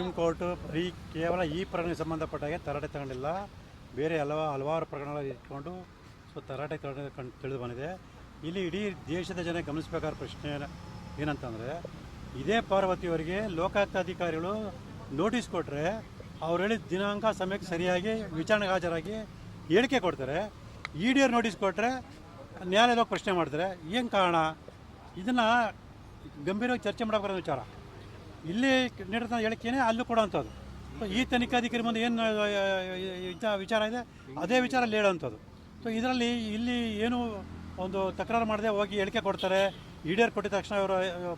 Supreme court ಬರೀ ಕೇವಲ ಈ ಪ್ರಕರಣಕ್ಕೆ ಸಂಬಂಧಪಟ್ಟಾಗೆ ತರಾಟೆ ತಗೊಂಡಿಲ್ಲ. ಬೇರೆ ಹಲವ ಹಲವಾರು ಪ್ರಕರಣಗಳಲ್ಲಿ ಇಟ್ಕೊಂಡು ಸೊ ತರಾಟೆ ತಗೊಂಡು ತಿಳಿದು ಬಂದಿದೆ. ಇಲ್ಲಿ ಇಡೀ ದೇಶದ ಜನ ಗಮನಿಸಬೇಕಾದ ಪ್ರಶ್ನೆ ಏನಂತಂದರೆ, ಇದೇ ಪಾರ್ವತಿಯವರಿಗೆ ಲೋಕಾಯುಕ್ತಾಧಿಕಾರಿಗಳು ನೋಟಿಸ್ ಕೊಟ್ಟರೆ ಅವ್ರು ಹೇಳಿದ ದಿನಾಂಕ ಸಮಯಕ್ಕೆ ಸರಿಯಾಗಿ ವಿಚಾರಣೆಗೆ ಹಾಜರಾಗಿ ಹೇಳಿಕೆ ಕೊಡ್ತಾರೆ. ಇ ಡಿ ಆರ್ ನೋಟಿಸ್ ಕೊಟ್ಟರೆ ನ್ಯಾಯಾಲಯದಾಗ ಪ್ರಶ್ನೆ ಮಾಡ್ತಾರೆ. ಏನು ಕಾರಣ? ಇದನ್ನು ಗಂಭೀರವಾಗಿ ಚರ್ಚೆ ಮಾಡಬೇಕಾದ ವಿಚಾರ. ಇಲ್ಲಿ ನೀಡಿದ ಹೇಳಿಕೆನೇ ಅಲ್ಲೂ ಕೊಡೋವಂಥದ್ದು ಸೊ ಈ ತನಿಖಾಧಿಕಾರಿ ಮುಂದೆ ಏನು ವಿಚಾರ ಇದೆ, ಅದೇ ವಿಚಾರ ಅಲ್ಲಿ ಹೇಳೋವಂಥದ್ದು ಸೊ ಇದರಲ್ಲಿ ಇಲ್ಲಿ ಏನು ಒಂದು ತಕರಾರು ಮಾಡದೆ ಹೋಗಿ ಹೇಳಿಕೆ ಕೊಡ್ತಾರೆ, ಈಡೇರ್ ಕೊಟ್ಟಿದ ತಕ್ಷಣ ಇವರು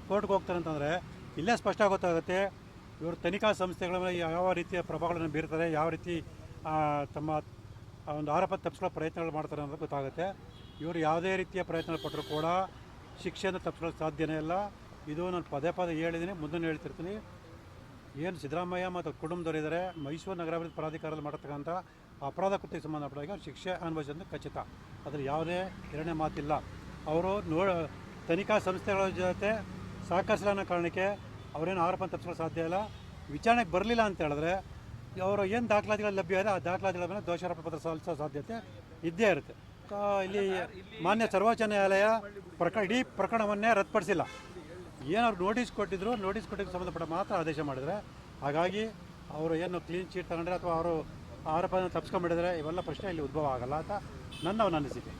ಕೋರ್ಟ್ಗೆ ಹೋಗ್ತಾರೆ ಅಂತಂದರೆ ಇಲ್ಲೇ ಸ್ಪಷ್ಟ ಗೊತ್ತಾಗುತ್ತೆ. ಇವರು ತನಿಖಾ ಸಂಸ್ಥೆಗಳ ಮೇಲೆ ಯಾವ ರೀತಿಯ ಪ್ರಭಾವಗಳನ್ನು ಬೀರ್ತಾರೆ, ಯಾವ ರೀತಿ ತಮ್ಮ ಒಂದು ಆರೋಪ ತಪ್ಪಿಸ್ಕೊಳ್ಳೋ ಪ್ರಯತ್ನಗಳು ಮಾಡ್ತಾರೆ ಅನ್ನೋದು ಗೊತ್ತಾಗುತ್ತೆ. ಇವರು ಯಾವುದೇ ರೀತಿಯ ಪ್ರಯತ್ನ ಪಟ್ಟರು ಕೂಡ ಶಿಕ್ಷೆಯನ್ನು ತಪ್ಪಿಸ್ಕೊಳ್ಳೋಕೆ ಸಾಧ್ಯನೇ ಇಲ್ಲ. ಇದು ನಾನು ಪದೇ ಪದೇ ಹೇಳಿದ್ದೀನಿ ಮುಂದೆ ಹೇಳ್ತಿರ್ತೀನಿ. ಏನು ಸಿದ್ದರಾಮಯ್ಯ ಮತ್ತು ಕುಟುಂಬದವರಿದ್ದಾರೆ ಮೈಸೂರು ನಗರಾಭಿವೃದ್ಧಿ ಪ್ರಾಧಿಕಾರದಲ್ಲಿ ಮಾಡತಕ್ಕಂಥ ಅಪರಾಧ ಕೃತ್ಯಕ್ಕೆ ಸಂಬಂಧಪಟ್ಟಾಗ ಶಿಕ್ಷೆ ಅನುಭವಿಸೋದು ಖಚಿತ. ಅದ್ರಲ್ಲಿ ಯಾವುದೇ ಎರಡನೇ ಮಾತಿಲ್ಲ. ಅವರು ನೋ ತನಿಖಾ ಸಂಸ್ಥೆಗಳ ಜೊತೆ ಸಹಕರಿಸಿಲ್ಲ ಅನ್ನೋ ಕಾರಣಕ್ಕೆ ಅವರೇನು ಆರೋಪ ತಪ್ಪಿಸಲು ಸಾಧ್ಯ ಇಲ್ಲ. ವಿಚಾರಣೆಗೆ ಬರಲಿಲ್ಲ ಅಂತ ಹೇಳಿದ್ರೆ, ಅವರು ಏನು ದಾಖಲಾತಿಗಳು ಲಭ್ಯ ಇದೆ ಆ ದಾಖಲಾತಿಗಳ ಮೇಲೆ ದೋಷಾರೋಪ ಪತ್ರ ಸಲ್ಲಿಸೋ ಸಾಧ್ಯತೆ ಇದ್ದೇ ಇರುತ್ತೆ. ಇಲ್ಲಿ ಮಾನ್ಯ ಸರ್ವೋಚ್ಚ ನ್ಯಾಯಾಲಯ ಪ್ರಕರಣ ಇಡೀ ಪ್ರಕರಣವನ್ನೇ ರದ್ದುಪಡಿಸಿಲ್ಲ. ಏನು ಅವ್ರು ನೋಟಿಸ್ ಕೊಟ್ಟಿದ್ರು ನೋಟಿಸ್ ಕೊಟ್ಟಿಗೆ ಸಂಬಂಧಪಟ್ಟ ಮಾತ್ರ ಆದೇಶ ಮಾಡಿದರೆ. ಹಾಗಾಗಿ ಅವರು ಏನು ಕ್ಲೀನ್ ಚೀಟ್ ತಗೊಂಡ್ರೆ ಅಥವಾ ಅವರು ಆರೋಪನ ತಪ್ಪಿಸ್ಕೊಂಡ್ಬಿಟ್ಟಿದ್ರೆ ಇವೆಲ್ಲ ಪ್ರಶ್ನೆ ಇಲ್ಲಿ ಉದ್ಭವ ಆಗಲ್ಲ ಅಂತ ನನ್ನ ಅನಿಸಿಕೆ